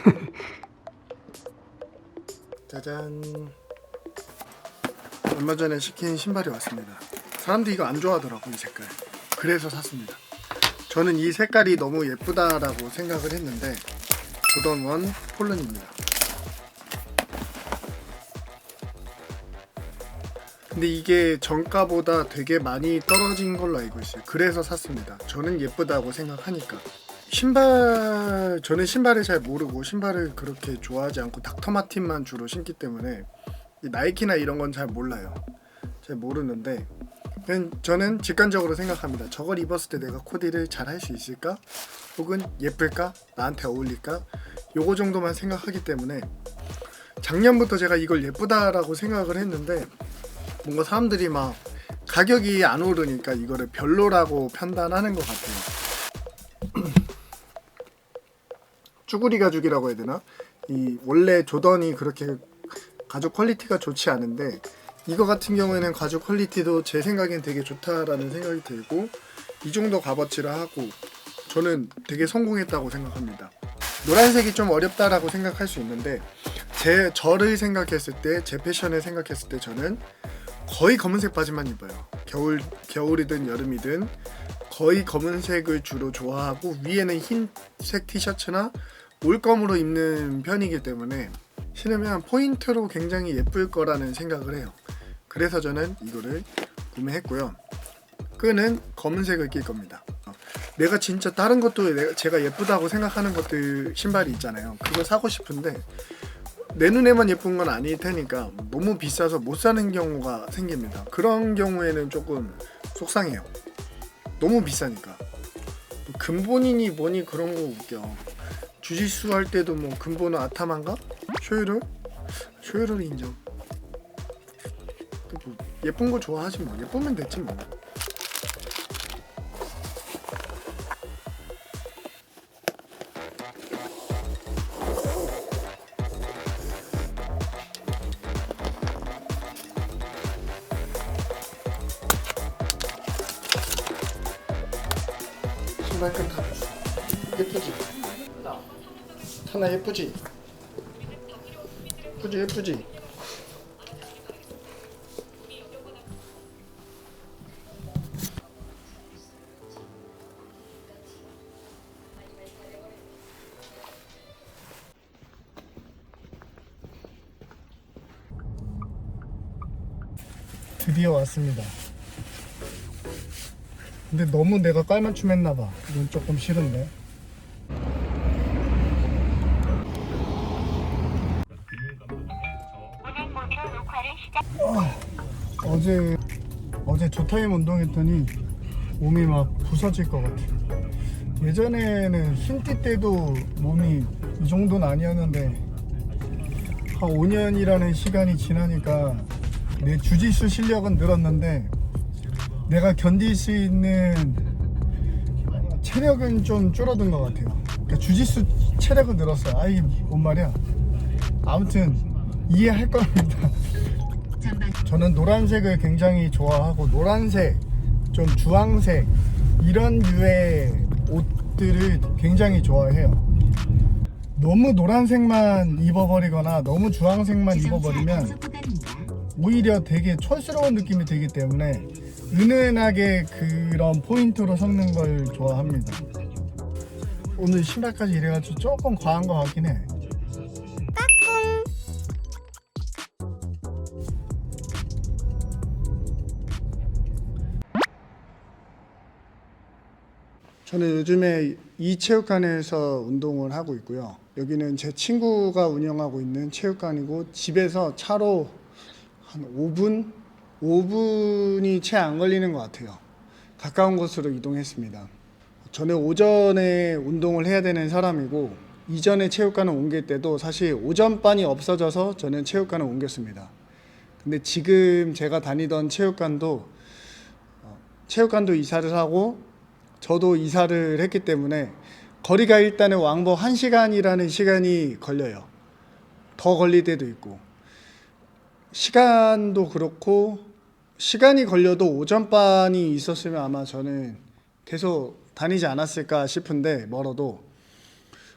짜잔. 얼마 전에 시킨 신발이 왔습니다. 사람들이 이거 안 좋아하더라고 이 색깔. 그래서 샀습니다. 저는 이 색깔이 너무 예쁘다라고 생각을 했는데 조던 원 폴른입니다. 근데 이게 정가보다 되게 많이 떨어진 걸로 알고 있어요. 그래서 샀습니다. 저는 예쁘다고 생각하니까. 신발 저는 신발을 잘 모르고 신발을 그렇게 좋아하지 않고 닥터 마틴만 주로 신기 때문에 이 나이키나 이런 건 잘 몰라요. 잘 모르는데 저는 직관적으로 생각합니다. 저걸 입었을 때 내가 코디를 잘 할 수 있을까? 혹은 예쁠까? 나한테 어울릴까? 요거 정도만 생각하기 때문에 작년부터 제가 이걸 예쁘다라고 생각을 했는데 뭔가 사람들이 막 가격이 안 오르니까 이거를 별로라고 판단하는 것 같아요. 쭈구리 가죽이라고 해야 되나? 이 원래 조던이 그렇게 가죽 퀄리티가 좋지 않은데 이거 같은 경우에는 가죽 퀄리티도 제 생각엔 되게 좋다라는 생각이 들고 이 정도 값어치를 하고 저는 되게 성공했다고 생각합니다. 노란색이 좀 어렵다라고 생각할 수 있는데 제 저를 생각했을 때 제 패션을 생각했을 때 저는 거의 검은색 바지만 입어요. 겨울 겨울이든 여름이든 거의 검은색을 주로 좋아하고 위에는 흰색 티셔츠나 올검으로 입는 편이기 때문에 신으면 포인트로 굉장히 예쁠 거라는 생각을 해요. 그래서 저는 이거를 구매했고요. 끈은 검은색을 낄 겁니다. 내가 진짜 다른 것도 내가 제가 예쁘다고 생각하는 것들 신발이 있잖아요. 그거 사고 싶은데 내 눈에만 예쁜 건 아닐 테니까 너무 비싸서 못 사는 경우가 생깁니다. 그런 경우에는 조금 속상해요. 너무 비싸니까. 또 근본이니 뭐니 그런 거 웃겨. 주짓수 할 때도 뭐 근본은 아타만가? 쇼유를? 쇼유를 인정. 또뭐 예쁜 거 좋아하지 뭐. 예쁘면 됐지 뭐. 신발끈 다. 예쁘지? 하나 예쁘지? 예쁘지 예쁘지? 드디어 왔습니다. 근데 너무 내가 깔맞춤 했나봐. 이건 조금 싫은데. 어제 어제 조타임 운동했더니 몸이 막 부서질 것 같아. 예전에는 흰띠 때도 몸이 이 정도는 아니었는데 한 5년이라는 시간이 지나니까 내 주짓수 실력은 늘었는데 내가 견딜 수 있는 체력은 좀 줄어든 것 같아요. 그러니까 주짓수 체력은 늘었어요. 아이 뭔 말이야. 아무튼 이해할 겁니다. 저는 노란색을 굉장히 좋아하고 노란색, 좀 주황색 이런 류의 옷들을 굉장히 좋아해요. 너무 노란색만 입어버리거나 너무 주황색만 입어버리면 오히려 되게 촌스러운 느낌이 들기 때문에 은은하게 그런 포인트로 섞는 걸 좋아합니다. 오늘 신발까지 이래가지고 조금 과한 것 같긴 해. 저는 요즘에 이 체육관에서 운동을 하고 있고요. 여기는 제 친구가 운영하고 있는 체육관이고 집에서 차로 한 5분? 5분이 채 안 걸리는 것 같아요. 가까운 곳으로 이동했습니다. 저는 오전에 운동을 해야 되는 사람이고 이전에 체육관을 옮길 때도 사실 오전반이 없어져서 저는 체육관을 옮겼습니다. 근데 지금 제가 다니던 체육관도 어, 체육관도 이사를 하고 저도 이사를 했기 때문에 거리가 일단은 왕복 1시간이라는 시간이 걸려요. 더 걸릴 때도 있고. 시간도 그렇고 시간이 걸려도 오전반이 있었으면 아마 저는 계속 다니지 않았을까 싶은데 멀어도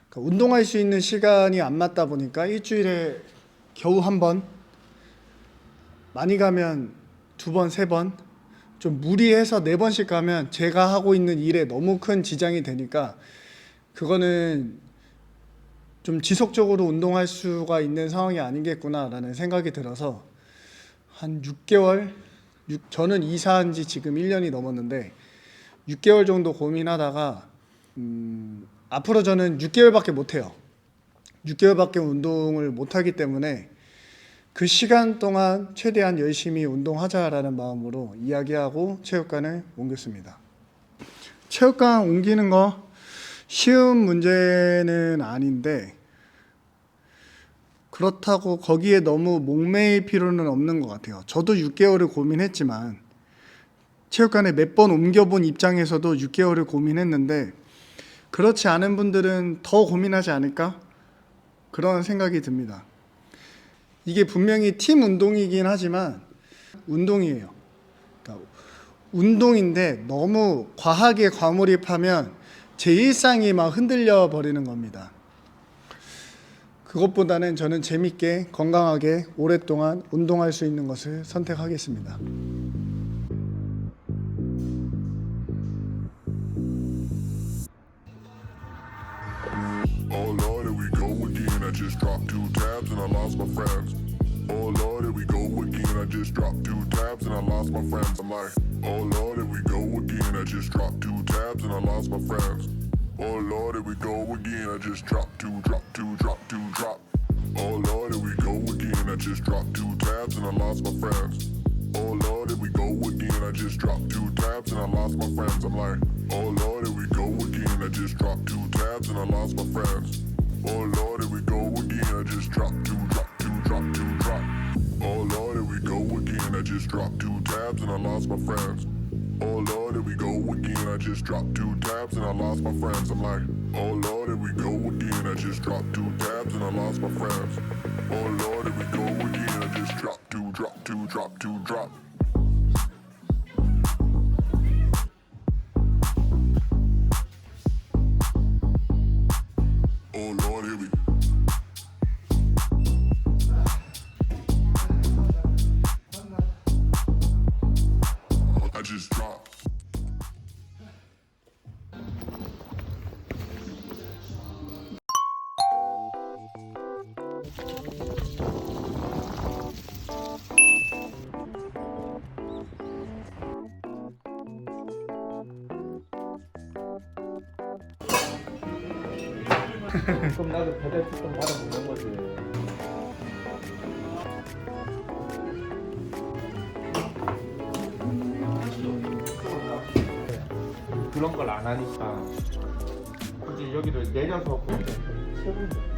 그러니까 운동할 수 있는 시간이 안 맞다 보니까 일주일에 겨우 한 번, 많이 가면 두 번, 세 번, 좀 무리해서 네 번씩 가면 제가 하고 있는 일에 너무 큰 지장이 되니까 그거는 좀 지속적으로 운동할 수가 있는 상황이 아니겠구나라는 생각이 들어서 한 6개월, 육- 저는 이사한 지 지금 1년이 넘었는데 6개월 정도 고민하다가 음, 앞으로 저는 6개월밖에 못 해요. 6개월밖에 운동을 못 하기 때문에 그 시간 동안 최대한 열심히 운동하자라는 마음으로 이야기하고 체육관을 옮겼습니다. 체육관 옮기는 거 쉬운 문제는 아닌데 그렇다고 거기에 너무 목매일 필요는 없는 것 같아요. 저도 6개월을 고민했지만 체육관에 몇 번 옮겨본 입장에서도 6개월을 고민했는데 그렇지 않은 분들은 더 고민하지 않을까? 그런 생각이 듭니다. 이게 분명히 팀 운동이긴 하지만 운동이에요. 그러니까 운동인데 너무 과하게 과몰입하면 제 일상이 막 흔들려 버리는 겁니다. 그것보다는 저는 재밌게 건강하게 오랫동안 운동할 수 있는 것을 선택하겠습니다. Friends. Friends. I'm like, oh Lord, here we go again. I just dropped two tabs and I lost my friends. Oh Lord, here we go again. I just dropped two, drop two, drop two, drop. Oh Lord, here we go again. I just dropped two tabs and I lost my friends. Oh Lord, here we go again. I just dropped two tabs and I lost my friends. I'm like, oh Lord, here we go again. I just dropped two tabs and I lost my friends. Oh Lord, here we go again. I just dropped two, drop two, drop two, drop. Oh Lord, here we go again. I just dropped two tabs and I lost my friends. Oh Lord, here we go again. I just dropped two tabs and I lost my friends. I'm like, oh Lord, here we go again. I just dropped two tabs and I lost my friends. Oh Lord, here we go again. I just dropped two, drop two, drop two, drop. 그럼 나도 배달 특권 받아보는 거지. 그런 걸 안 하니까 굳이 여기를 내려서 보면 최고인데.